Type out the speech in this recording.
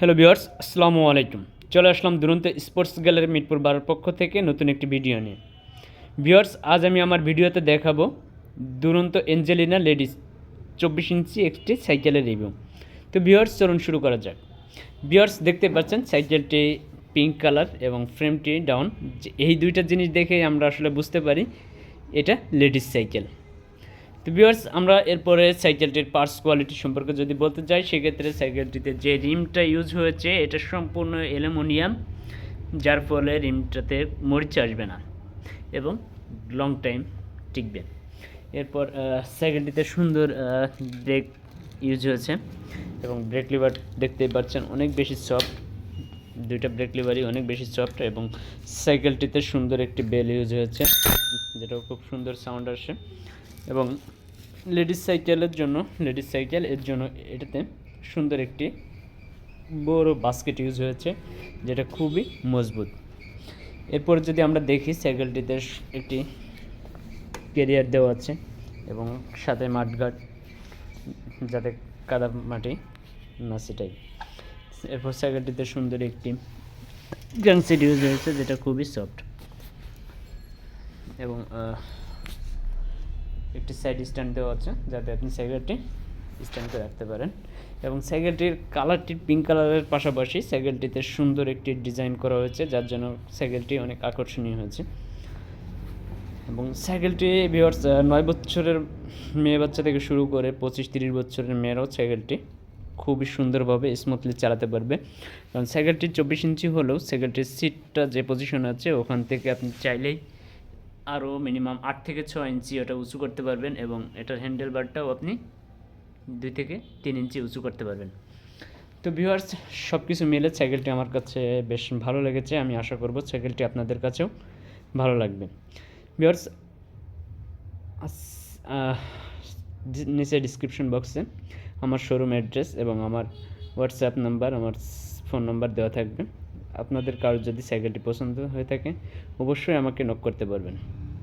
Hello বিয়ার্স আসসালামু আলাইকুম চলে আসলাম দুরন্ত স্পোর্টস গ্যালারি মিরপুর বারোর পক্ষ থেকে নতুন একটি ভিডিও নিয়ে। বিয়ার্স আজ আমি আমার ভিডিওতে দেখাবো দুরন্ত এঞ্জেলিনা লেডিস চব্বিশ ইঞ্চি একটি সাইকেলের রিভিউ তো বিয়ার্স চলুন শুরু করা যাক। বিয়ার্স দেখতে পাচ্ছেন সাইকেলটি পিঙ্ক কালার এবং ফ্রেমটি ডাউন এই দুইটা জিনিস দেখে আমরা আসলে বুঝতে পারি, এটা লেডিস সাইকেল। ভিউয়ার্স, আমরা এরপরে সাইকেলটির পার্টস কোয়ালিটি সম্পর্কে যদি বলতে চাই সেক্ষেত্রে সাইকেলটিতে যে রিমটা ইউজ হয়েছে, এটা সম্পূর্ণ অ্যালুমিনিয়াম, যার ফলে রিমটাতে মরিচ আসবে না এবং লং টাইম টিকবে। এরপর সাইকেলটিতে সুন্দর ব্রেক ইউজ হয়েছে এবং ব্রেক লিভার দেখতে পাচ্ছেন, অনেক বেশি সফট দুইটা ব্রেক লিভারই অনেক বেশি সফট এবং সাইকেলটিতে সুন্দর একটি বেল ইউজ হয়েছে, যেটাও খুব সুন্দর সাউন্ড আসে এবং লেডিস সাইকেলের জন্য, লেডিস সাইকেল এর জন্য এটাতে সুন্দর একটি বড় বাস্কেট ইউজ হয়েছে, যেটা খুবই মজবুত। এরপর যদি আমরা দেখি, সাইকেলটিতে একটি কেরিয়ার দেওয়া আছে এবং সাথে মাঠগার্ড যাতে কাদা মাটি না সেটাই এরপর সাইকেলটিতে সুন্দর একটি গ্রাং ইউজ হয়েছে, যেটা খুবই সফট এবং একটি সাইড স্ট্যান্ড দেওয়া আছে, যাতে আপনি সাইকেলটি স্ট্যান্ড রাখতে পারেন। এবং সাইকেলটির কালারটি পিঙ্ক কালারের পাশাপাশি সাইকেলটিতে সুন্দর একটি ডিজাইন করা হয়েছে, যার জন্য সাইকেলটি অনেক আকর্ষণীয় হয়েছে। এবং সাইকেলটি ভিওর্স নয় বছরের মেয়ে বাচ্চা থেকে শুরু করে পঁচিশ তিরিশ বছরের মেয়েরাও সাইকেলটি খুবই সুন্দরভাবে স্মুথলি চালাতে পারবে। কারণ সাইকেলটি চব্বিশ ইঞ্চি হলেও সাইকেলটির সিটটা যে পজিশনে আছে, ওখান থেকে আপনি চাইলেই আরও মিনিমাম আট থেকে ছ ইঞ্চি ওটা উঁচু করতে পারবেন এবং এটার হ্যান্ডেল বারটাও আপনি দুই থেকে তিন ইঞ্চি উঁচু করতে পারবেন। তো ভিউয়ার্স সব কিছু মিলে সাইকেলটি আমার কাছে বেশ ভালো লেগেছে। আমি আশা করব সাইকেলটি আপনাদের কাছেও ভালো লাগবে। ভিউয়ার্স নিচে ডিসক্রিপশন বক্সে আমার শোরুম অ্যাড্রেস এবং আমার হোয়াটসঅ্যাপ নাম্বার আমার ফোন নাম্বার দেওয়া থাকবে। আপনাদের কারোর যদি সাইকেলটি পছন্দ হয়ে থাকে, অবশ্যই আমাকে নক করতে পারবেন।